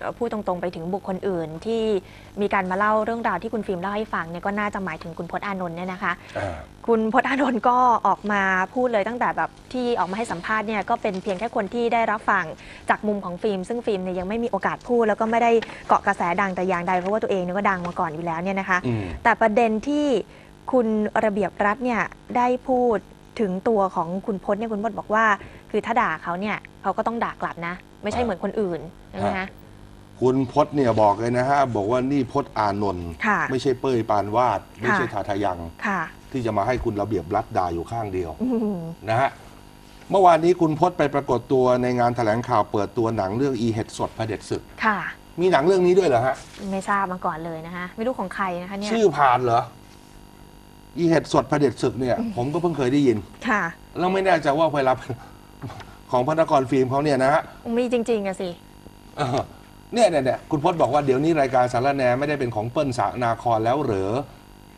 เอ่อพูดตรงๆไปถึงบุคคลอื่น ที่มีการมาเล่าเรื่องราวที่คุณฟิล์มเล่าให้ฟังเนี่ยก็น่าจะหมายถึงคุณพจน์อานนท์เนี่ยนะคะอ่าคุณพจน์อานนท์ก็ออกมาพูดเลยตั้งแต่แบบที่ออกมาให้สัมภาษณ์เนี่ยก็เป็นเพียงแค่คนที่ได้รับฟังจากมุมของฟิล์ม ซึ่งฟิล์มเนี่ยยังไม่มีโอกาสพูด แล้วก็ไม่ได้เกาะกระแสดังแต่อย่างใดเพราะว่าตัวเองเนี่ยก็ดังมาก่อนอยู่แล้วเนี่ยนะคะอืมแต่ประเด็นที่คุณระเบียบรัฐเนี่ยได้พูดถึงตัวของคุณพจน์เนี่ยคุณพจน์บอกว่า คือถ้าด่าเขาเนี่ยเขาก็ต้องด่ากลับนะ ไม่ใช่เหมือนคนอื่นใช่ไหมคะ คุณพจน์เนี่ยบอกเลยนะฮะ บอกว่านี่พจน์อานนท์ค่ะไม่ใช่เป้ยปานวาด ไม่ใช่ค่ะทาทายัง ค่ะที่จะมาให้คุณระเบียบรัฐด่าอยู่ข้างเดียวอืมนะฮะเมื่อวานนี้คุณพจน์ไปปรากฏตัวในงานแถลงข่าวเปิดตัวหนังเรื่องอีเห็ดสดพระเด็จศึก ค่ะ มีหนังเรื่องนี้ด้วยเหรอฮะ ไม่ทราบมาก่อนเลยนะคะ ไม่รู้ของใครนะคะเนี่ย ชื่อผ่านเหรอ อีเห็ดสดพระเด็จศึกเนี่ย ผมก็เพิ่งเคยได้ยิน ค่ะ แล้วไม่แน่ใจว่าเวลา ของพระนครฟิล์มเขาเนี่ยนะฮะมีจริงๆอะสิ เออ เนี่ยเนี่ยเนี่ยคุณพจน์บอกว่าเดี๋ยวนี้รายการสารแหนไม่ได้เป็นของเปิ้ลสานาครแล้วเหรอ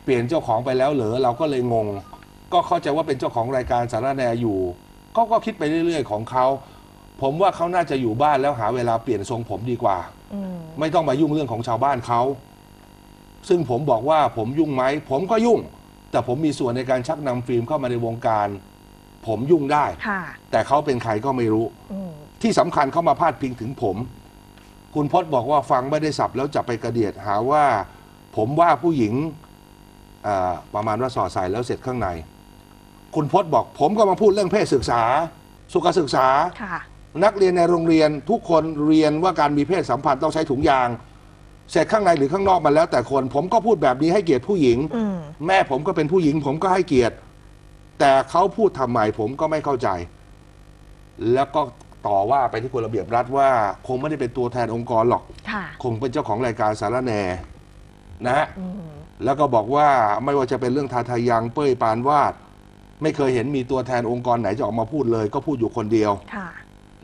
เปลี่ยนเจ้าของไปแล้วเหรอเราก็เลยงง ก็เข้าใจว่าเป็นเจ้าของรายการสารแหนอยู่ก็ก็คิดไปเรื่อยๆ ของเขาผมว่าเขาน่าจะอยู่บ้านแล้วหาเวลาเปลี่ยนทรงผมดีกว่าอืมไม่ต้องมายุ่งเรื่องของชาวบ้านเขา ซึ่งผมบอกว่าผมยุ่งไหม ผมก็ยุ่ง แต่ผมมีส่วนในการชักนำฟิล์มเข้ามาในวงการ ผมยุ่งได้ค่ะแต่เขาเป็นใครก็ไม่รู้อืมที่สำคัญเขามาพาดพิงถึงผม คุณพจน์บอกว่าฟังไม่ได้สับแล้วจับไปกระเดียดหาว่า ผมว่าผู้หญิงอ่าประมาณว่าสอดใส่แล้วเสร็จข้างใน คุณพจน์บอก ผมก็มาพูดเรื่องเพศศึกษา สุขศึกษาค่ะนักเรียนในโรงเรียนทุกคนเรียนว่าการมีเพศสัมพันธ์ต้องใช้ถุงยาง เสร็จข้างในหรือข้างนอกมันแล้วแต่คน ผมก็พูดแบบนี้ให้เกียรติผู้หญิงอืมแม่ผมก็เป็นผู้หญิง ผมก็ให้เกียรติ แต่เขาพูดทำไมผมก็ไม่เข้าใจ แล้วก็ ต่อว่าไปที่คุณระเบียบรัฐว่า คงไม่ได้เป็นตัวแทนองค์กรหรอก ค่ะคงเป็นเจ้าของรายการสารแหนนะฮะ อืมแล้วก็บอกว่าไม่ว่าจะเป็นเรื่องทาทายังเป้ยปานวาด ไม่เคยเห็นมีตัวแทนองค์กรไหนจะออกมาพูดเลย ก็พูดอยู่คนเดียว ค่ะ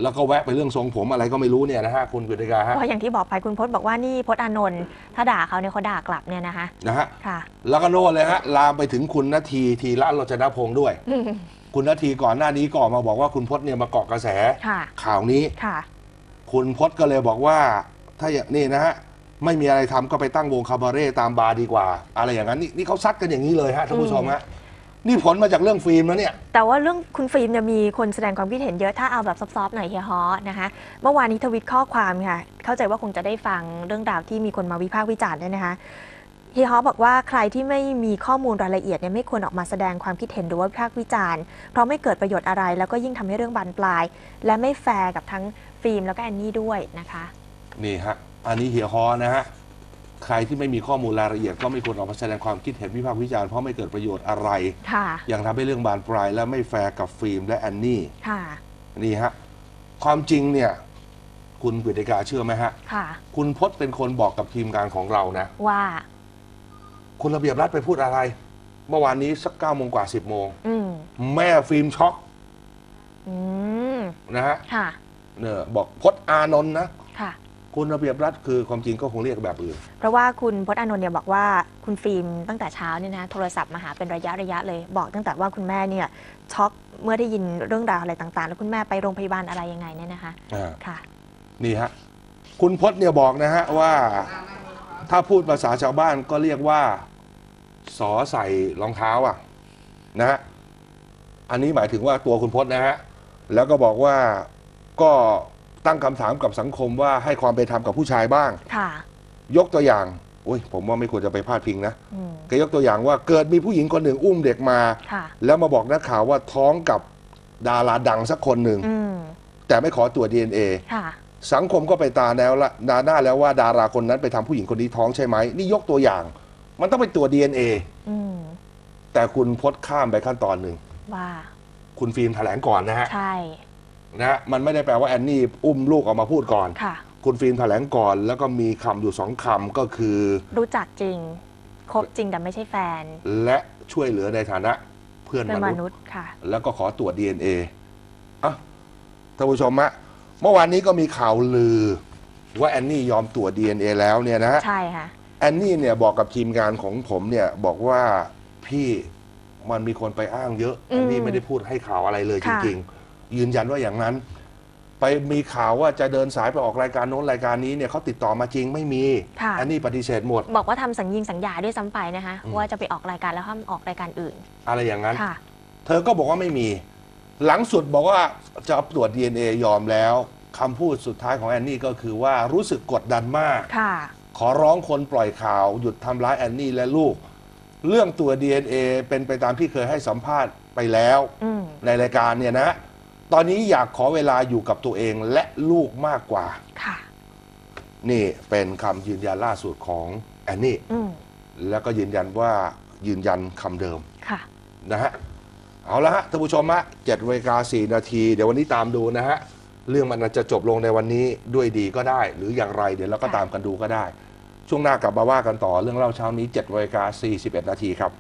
แล้วก็แวะไปเรื่องทรงผมอะไรก็ไม่รู้เนี่ยนะฮะคุณกฤติกาฮะก็อย่างที่บอกไปคุณพจน์บอกว่านี่พจน์อานนท์ถ้าด่าเขาเนี่ยเขาด่ากลับเนี่ยนะคะ นะฮะค่ะ แล้วก็โน่นเลยฮะลามไปถึงคุณนาทีทีละรจนพงศ์ด้วย อืม คุณนาทีก่อนหน้านี้ก็ออกมาบอกว่าคุณพจน์เนี่ยมาเกาะกระแสค่ะ ข่าวนี้ ค่ะ คุณพจน์ก็เลยบอกว่า ถ้าอย่างนี่นะฮะไม่มีอะไรทำก็ไปตั้งวงคาบาเร่ตามบาร์ดีกว่า อะไรอย่างนั้นนี่นี่เขาซัดกันอย่างนี้เลยฮะท่านผู้ชมฮะนี่ผลมาจากเรื่องฟิล์มแล้วเนี่ย แต่ว่าเรื่องคุณฟิล์มเนี่ยมีคนแสดงความคิดเห็นเยอะถ้าเอาแบบซอฟๆหน่อยเฮียฮอนะคะ เมื่อวานนี้ทวิตข้อความค่ะ เข้าใจว่าคงจะได้ฟังเรื่องราวที่มีคนมาวิพากษ์วิจารณ์เนี่ยนะคะเฮียฮอบอกว่าใครที่ไม่มีข้อมูลรายละเอียดเนี่ยไม่ควรออกมาแสดงความคิดเห็นหรือว่าวิพากษ์วิจารณ์ เพราะไม่เกิดประโยชน์อะไร แล้วก็ยิ่งทำให้เรื่องบานปลาย และไม่แฟร์กับทั้งฟิล์มแล้วก็แอนนี่ด้วยนะคะ นี่ฮะ อันนี้เฮียฮอนะฮะ ใครที่ไม่มีข้อมูลรายละเอียดก็ไม่ควรออกมาแสดงความคิดเห็นวิพากษ์วิจารณ์เพราะไม่เกิดประโยชน์อะไรค่ะยังทำให้เรื่องบานปลาย และไม่แฟร์กับฟิล์มและแอนนี่ค่ะนี่ฮะความจริงเนี่ยคุณกฤติกาเชื่อไหมฮะค่ะคุณพจน์เป็นคนบอกกับทีมงานของเรานะว่า คุณระเบียบรัฐไปพูดอะไร เมื่อวานนี้สักเก้าโมงกว่าสิบโมงอืมแม่ฟิล์มช็อกอืมนะฮะค่ะ เนี่ยบอกพจน์อานนท์นะ ค่ะ คุณระเบียบรัฐคือความจริงก็คงเรียกแบบอื่น เพราะว่าคุณพจน์อานนท์เนี่ยบอกว่าคุณฟิล์มตั้งแต่เช้าเนี่ยนะโทรศัพท์มาหาเป็นระยะระยะเลย บอกตั้งแต่ว่าคุณแม่เนี่ยช็อกเมื่อได้ยินเรื่องราวอะไรต่างๆ แล้วคุณแม่ไปโรงพยาบาลอะไรยังไงเนี่ยนะคะ อ่า ค่ะ นี่ฮะ คุณพจน์เนี่ยบอกนะฮะว่า ถ้าพูดภาษาชาวบ้านก็เรียกว่าสอใส่รองเท้าอะนะฮะอันนี้หมายถึงว่าตัวคุณพจน์นะฮะแล้วก็บอกว่าก็ตั้งคำถามกับสังคมว่าให้ความเป็นธรรมกับผู้ชายบ้าง ค่ะ ยกตัวอย่างอุ้ยผมว่าไม่ควรจะไปพาดพิงนะอืม แกยกตัวอย่างว่าเกิดมีผู้หญิงคนหนึ่งอุ้มเด็กมา ค่ะ แล้วมาบอกนักข่าวว่าท้องกับดาราดังสักคนหนึ่ง อืม แต่ไม่ขอตรวจ DNA ค่ะ สังคมก็ไปตาแล้วละนาหน้าแล้วว่าดาราคนนั้นไปทำผู้หญิงคนนี้ท้องใช่ไหมนี่ยกตัวอย่าง มันต้องไปตรวจ DNA อืมแต่คุณพดข้ามไปขั้นตอนหนึ่งว่า คุณฟิล์มแถลงก่อนนะฮะใช่นะฮะมันไม่ได้แปลว่าแอนนี่อุ้มลูกออกมาพูดก่อนค่ะ คุณฟิล์มแถลงก่อน แล้วก็มีคำอยู่สองคำก็คือ รู้จักจริงคบจริงแต่ไม่ใช่แฟน และช่วยเหลือในฐานะเพื่อนเป็นมมนุษย์นุษย์ค่ะ แล้วก็ขอตรวจ DNA อะท่านผู้ชมฮะ เมื่อวานนี้ก็มีข่าวลือ ว่าแอนนี่ยอมตรวจ DNA แล้วเนี่ยนะฮะ ใช่ค่ะ แอนนี่เนี่ยบอกกับทีมงานของผมเนี่ยบอกว่าพี่มันมีคนไปอ้างเยอะอืมแอนนี่ไม่ได้พูดให้ข่าวอะไรเลยจค่ะ ริงๆ ยืนยันว่าอย่างนั้น ไปมีข่าวว่าจะเดินสายไปออกรายการโน้นรายการนี้เนี่ยเขาติดต่อมาจริงไม่มี ค่ะอันนี้ปฏิเสธหมด บอกว่าทำสัญญิงสัญญาด้วยซ้ำไปนะคะ อืม ว่าจะไปออกรายการแล้วห้ามออกรายการอื่น อะไรอย่างนั้น ค่ะ เธอก็บอกว่าไม่มี หลังสุดบอกว่าจะตรวจ DNA ยอมแล้วคำพูดสุดท้ายของแอนนี่ก็คือว่ารู้สึกกดดันมาก ค่ะ ขอร้องคนปล่อยข่าว หยุดทำร้ายแอนนี่และลูก เรื่องตัว DNA เป็นไปตามที่เคยให้สัมภาษณ์ไปแล้ว อืม ในรายการเนี่ยนะ ตอนนี้อยากขอเวลาอยู่กับตัวเองและลูกมากกว่า ค่ะ นี่เป็นคำยืนยันล่าสุดของแอนนี่ อืม แล้วก็ยืนยันว่ายืนยันคำเดิมค่ะ นะฮะ เอาละฮะท่านผู้ชมฮะเจ็ดเวลาสี่นาที เดี๋ยววันนี้ตามดูนะฮะ เรื่องมันอาจจะจบลงในวันนี้ด้วยดีก็ได้ หรืออย่างไรเดี๋ยวเราก็ค่ะตามกันดูก็ได้ ช่วงหน้ากลับมาว่ากันต่อเรื่องเล่าเช้านี้7เวลา41นาทีครับ